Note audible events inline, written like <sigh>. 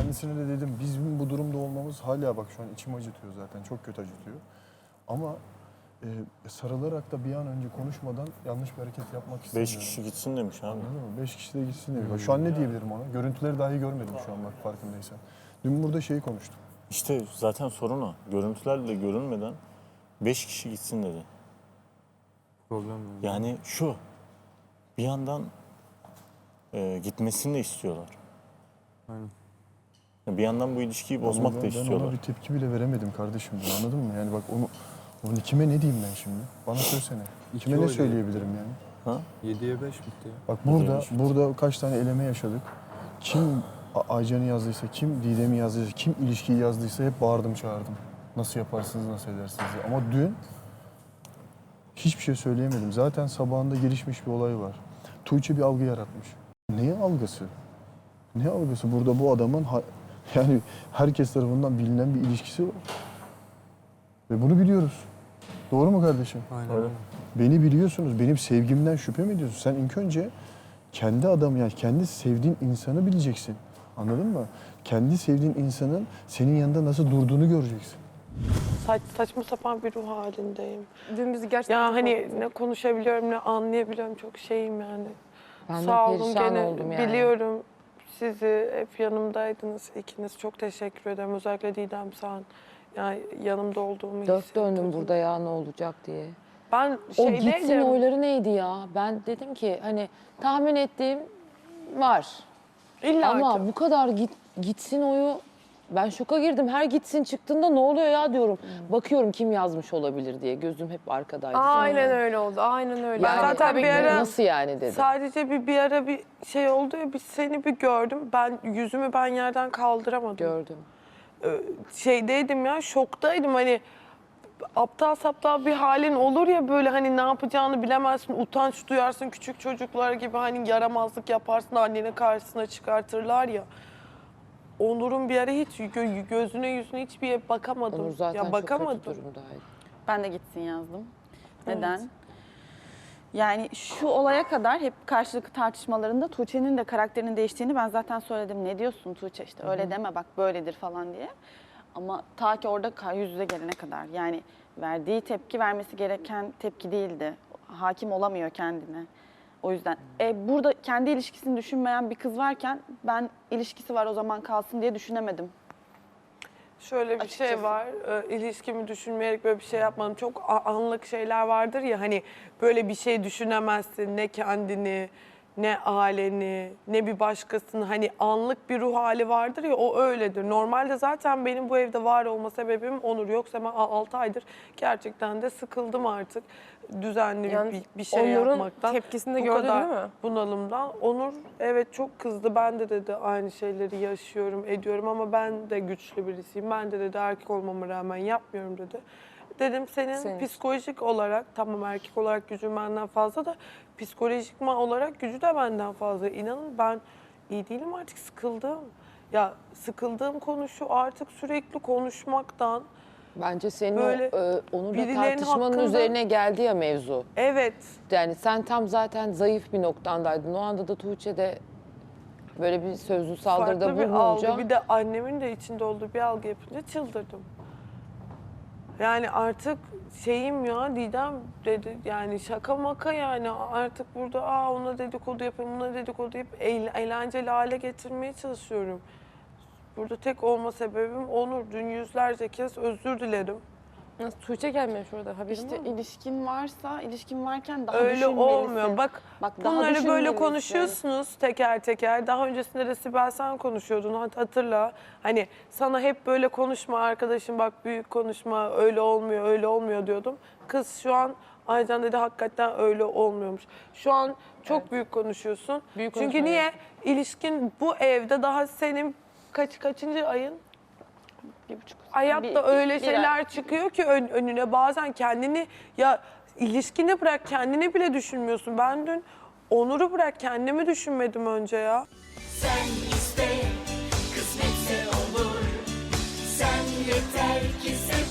kendisine de dedim bizim bu durumda olmamız hala bak şu an içim acıtıyor zaten çok kötü acıtıyor. Ama e, sarılarak da bir an önce konuşmadan yanlış bir hareket yapmak istemiyorum. Beş kişi gitsin demiş abi. Anladın mı? Beş kişi de gitsin. Bak Şu an ne diyebilirim ona? Görüntüleri dahi görmedim şu an bak farkındaysan. Dün burada şeyi konuştum. İşte zaten sorun o. Görüntülerle görünmeden beş kişi gitsin dedi. Problem yok. Yani şu, bir yandan e, gitmesini de istiyorlar. Aynen. Bir yandan bu ilişkiyi bozmak ben, da Ben ona istiyorlar. bir tepki bile veremedim kardeşim. Anladın mı? Yani bak onu, onu kime ne diyeyim ben şimdi? Bana söylesene. Kime ne söyleyebilirim yani? Ha? 7'ye 5 bitti ya. Bak burada burada kaç tane eleme yaşadık. Kim Aycan'ı yazdıysa, kim Didem'i yazdıysa, kim ilişkiyi yazdıysa hep bağırdım çağırdım. Nasıl yaparsınız, nasıl edersiniz diye. Ama dün hiçbir şey söyleyemedim. Zaten sabahında gelişmiş bir olay var. Tuğçe bir algı yaratmış. Ne algısı? Ne algısı? Burada bu adamın ha- <laughs> yani herkes tarafından bilinen bir ilişkisi var. Ve bunu biliyoruz. Doğru mu kardeşim? Aynen Öyle. Beni biliyorsunuz. Benim sevgimden şüphe mi ediyorsun? Sen ilk önce kendi adamı yani kendi sevdiğin insanı bileceksin. Anladın mı? Kendi sevdiğin insanın senin yanında nasıl durduğunu göreceksin. Saç, saçma sapan bir ruh halindeyim. Dün bizi gerçekten Ya hani ne konuşabiliyorum ne anlayabiliyorum çok şeyim yani. Ben Sağ de olun perişan gene oldum yani. biliyorum sizi hep yanımdaydınız ikiniz. Çok teşekkür ederim. Özellikle Didem sen. Yani yanımda olduğumu Dört döndüm hissettirdin. burada ya ne olacak diye. Ben O şeydeydim. gitsin oyları neydi ya? Ben dedim ki hani tahmin ettiğim var. İlla Ama ki. bu kadar git, gitsin oyu ben şoka girdim. Her gitsin çıktığında ne oluyor ya diyorum. Bakıyorum kim yazmış olabilir diye. Gözüm hep arkadaydı. Aynen öyle oldu. Aynen öyle. Yani zaten bir ara- nasıl yani dedim. Sadece bir bir ara bir şey oldu ya bir seni bir gördüm. Ben yüzümü ben yerden kaldıramadım. Gördüm. Ee, şeydeydim ya şoktaydım hani aptal saptal bir halin olur ya böyle hani ne yapacağını bilemezsin utanç duyarsın küçük çocuklar gibi hani yaramazlık yaparsın annenin karşısına çıkartırlar ya. Onur'un bir ara hiç gö- gözüne yüzüne hiçbir yere bakamadım. Onur zaten ya çok bakamadım. kötü durumdaydı. Ben de gitsin yazdım. Neden? Evet. Yani şu olaya kadar hep karşılıklı tartışmalarında Tuğçe'nin de karakterinin değiştiğini ben zaten söyledim. Ne diyorsun Tuğçe işte öyle deme bak böyledir falan diye. Ama ta ki orada yüz yüze gelene kadar yani verdiği tepki vermesi gereken tepki değildi. Hakim olamıyor kendine. O yüzden e, burada kendi ilişkisini düşünmeyen bir kız varken ben ilişkisi var o zaman kalsın diye düşünemedim. Şöyle bir şey Açıkçası. var. E, ilişkimi düşünmeyerek böyle bir şey yapmadım. Çok anlık şeyler vardır ya hani böyle bir şey düşünemezsin ne kendini ne aileni ne bir başkasını hani anlık bir ruh hali vardır ya o öyledir. Normalde zaten benim bu evde var olma sebebim Onur yoksa ben 6 aydır gerçekten de sıkıldım artık düzenli Yani bir, bir şey Onur'un yapmaktan. tepkisini de Bu gördün kadar değil mi? bunalımdan. Onur evet çok kızdı. Ben de dedi aynı şeyleri yaşıyorum, ediyorum ama ben de güçlü birisiyim. Ben de dedi erkek olmama rağmen yapmıyorum dedi. Dedim senin Senin. psikolojik olarak tamam erkek olarak gücün benden fazla da psikolojik olarak gücü de benden fazla. İnanın ben iyi değilim artık sıkıldım. Ya sıkıldığım konu şu artık sürekli konuşmaktan. Bence senin Böyle o, e, onunla birilerinin tartışmanın hakkında- üzerine geldi ya mevzu. Evet Yani sen tam zaten zayıf bir noktandaydın. O anda da Tuğçe de böyle bir sözlü saldırıda farklı bir bulununca algı. Bir de annemin de içinde olduğu bir algı yapınca çıldırdım. Yani artık şeyim ya Didem dedi yani şaka maka yani artık burada aa ona dedikodu yapayım buna dedikodu yapayım eğl- eğlenceli hale getirmeye çalışıyorum. Burada tek olma sebebim Onur. Dün yüzlerce kez özür dilerim. Nasıl Tuğçe gelmemiş orada haberin İşte var mı? ilişkin varsa ilişkin varken daha Öyle düşünmelisin. olmuyor. Bak Bak, daha bunları böyle düşünmelisin. konuşuyorsunuz teker teker. Daha öncesinde de Sibel sen konuşuyordun hat- hatırla. Hani sana hep böyle konuşma arkadaşım bak büyük konuşma öyle olmuyor öyle olmuyor diyordum. Kız şu an Aycan dedi hakikaten öyle olmuyormuş. Şu an çok büyük konuşuyorsun. Büyük Çünkü konuşma, niye? İlişkin bu evde daha senin kaç kaçıncı ayın? Bir buçuk. Hayatta Bir- öyle bir- bir şeyler ay. çıkıyor ki ön- önüne bazen kendini ya ilişkini bırak kendini bile düşünmüyorsun. Ben dün Onur'u bırak kendimi düşünmedim önce ya. Sen iste, kısmetse olur. Sen yeter ki sev